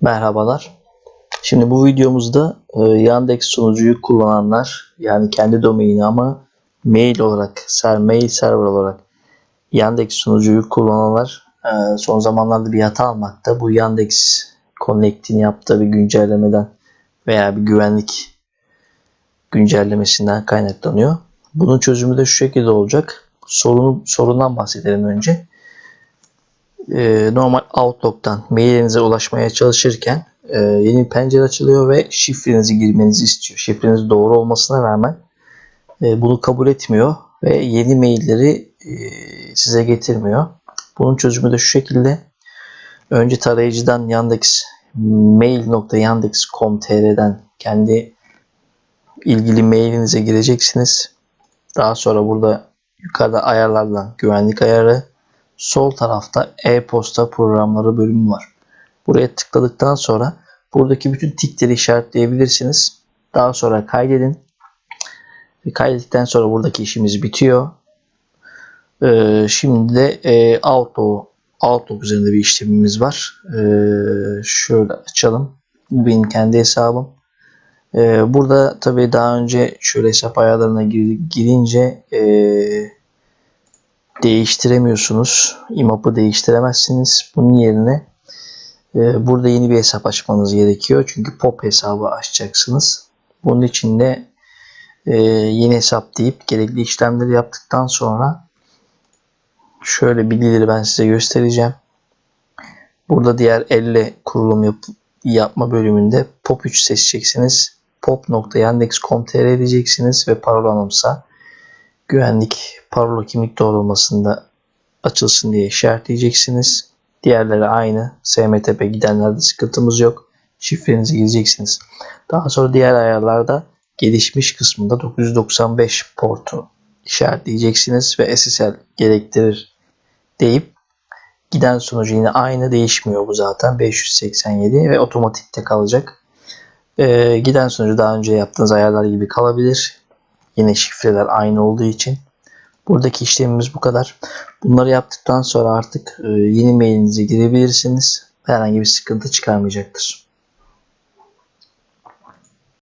Merhabalar. Şimdi bu videomuzda e, Yandex sunucuyu kullananlar yani kendi domaini ama mail olarak, ser, mail server olarak Yandex sunucuyu kullananlar e, son zamanlarda bir hata almakta. Bu Yandex Connect'in yaptığı bir güncellemeden veya bir güvenlik güncellemesinden kaynaklanıyor. Bunun çözümü de şu şekilde olacak. Sorunu, sorundan bahsedelim önce e, normal Outlook'tan mailinize ulaşmaya çalışırken e, yeni bir pencere açılıyor ve şifrenizi girmenizi istiyor. Şifreniz doğru olmasına rağmen e, bunu kabul etmiyor ve yeni mailleri e, size getirmiyor. Bunun çözümü de şu şekilde. Önce tarayıcıdan Yandex mail.yandex.com.tr'den kendi ilgili mailinize gireceksiniz. Daha sonra burada yukarıda ayarlardan güvenlik ayarı, sol tarafta e-posta programları bölümü var. Buraya tıkladıktan sonra buradaki bütün tikleri işaretleyebilirsiniz. Daha sonra kaydedin. Kaydettikten sonra buradaki işimiz bitiyor. Ee, şimdi de e, Outlook, Outlook üzerinde bir işlemimiz var. Ee, şöyle açalım. Bu benim kendi hesabım. Ee, burada tabii daha önce şöyle hesap ayarlarına gir- girince eee değiştiremiyorsunuz. IMAP'ı değiştiremezsiniz. Bunun yerine e, burada yeni bir hesap açmanız gerekiyor. Çünkü POP hesabı açacaksınız. Bunun için de e, yeni hesap deyip gerekli işlemleri yaptıktan sonra şöyle bilgileri ben size göstereceğim. Burada diğer elle kurulum yap yapma bölümünde POP3 seçeceksiniz. pop.yandex.com.tr diyeceksiniz ve parolanımsa güvenlik parola kimlik doğrulmasında açılsın diye işaretleyeceksiniz. Diğerleri aynı. SMTP gidenlerde sıkıntımız yok. Şifrenizi gireceksiniz. Daha sonra diğer ayarlarda gelişmiş kısmında 995 portu işaretleyeceksiniz ve SSL gerektirir deyip giden sonucu yine aynı değişmiyor bu zaten 587 ve otomatikte kalacak. Ee, giden sonucu daha önce yaptığınız ayarlar gibi kalabilir. Yine şifreler aynı olduğu için. Buradaki işlemimiz bu kadar. Bunları yaptıktan sonra artık e, yeni mailinize girebilirsiniz. Herhangi bir sıkıntı çıkarmayacaktır.